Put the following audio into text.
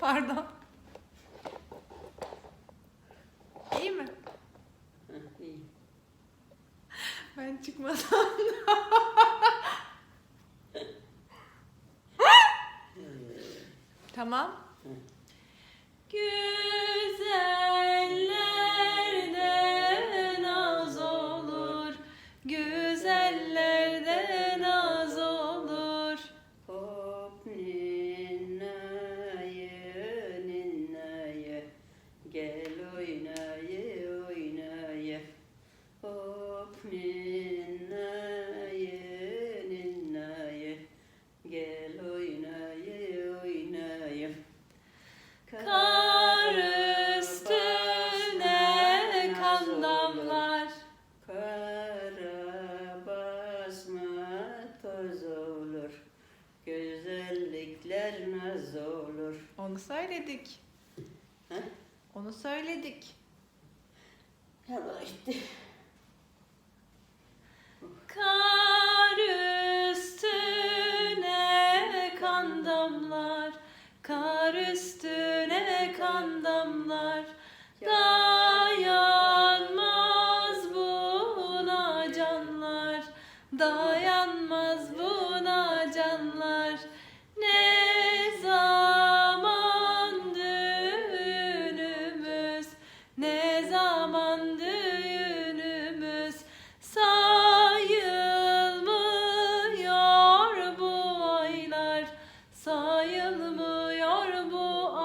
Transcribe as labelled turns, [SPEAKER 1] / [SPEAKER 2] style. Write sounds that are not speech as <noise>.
[SPEAKER 1] Pardon. İyi mi?
[SPEAKER 2] Heh, iyi.
[SPEAKER 1] Ben çıkmasam. <laughs> tamam. Güzellerden az olur. Güzellerden Onu söyledik.
[SPEAKER 2] Heh.
[SPEAKER 1] Onu söyledik.
[SPEAKER 2] Yallah işte
[SPEAKER 1] Dayanmaz buna canlar. Dayanmaz buna canlar. Ne zaman düğünümüz, ne zaman düğünümüz sayılmıyor bu aylar, sayılmıyor bu